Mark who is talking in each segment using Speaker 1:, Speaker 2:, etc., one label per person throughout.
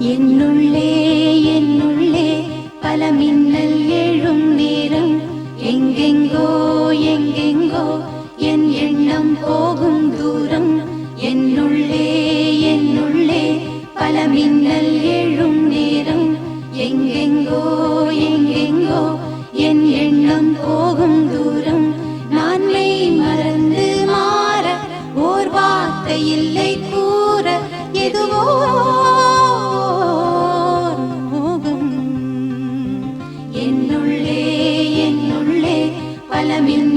Speaker 1: என்னுள்ளே என்னுள்ளே பல மின்னல் எழும் நேரம். எங்கெங்கோ எங்கெங்கோ என் எண்ணம் போகும் தூரம். என்னுள்ளே என்னுள்ளே பல மின்னல் எழும் நேரம். எங்கெங்கோ எங்கெங்கோ என் எண்ணம் போகும் தூரம். நான் மெய் மறந்து மாற ஓர் வார்த்தை இல்லை கூற எதுவோ பல மின்னல்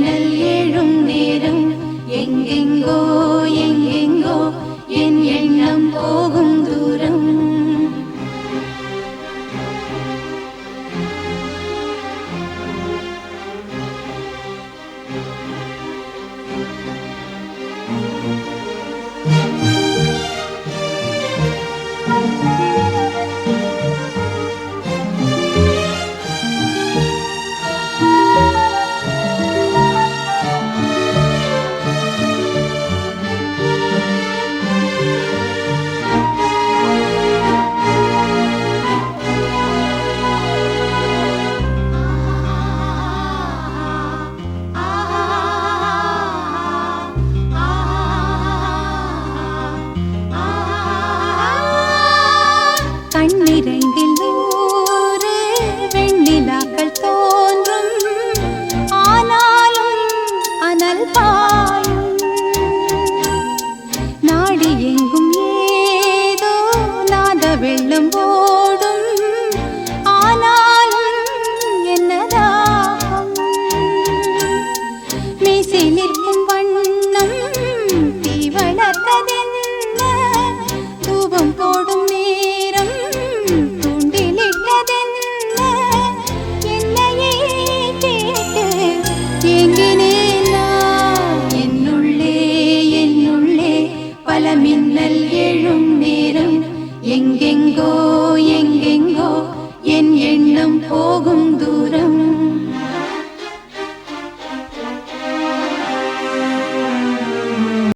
Speaker 1: இரண்டில் நூறு வெண்ணிலாக்கள் தோன்றும். ஆனாலும் அனல் பாயும். நாடி எங்கும் ஏதோ நாத வெள்ளம் போ என் எண்ணம் போகும் தூரம்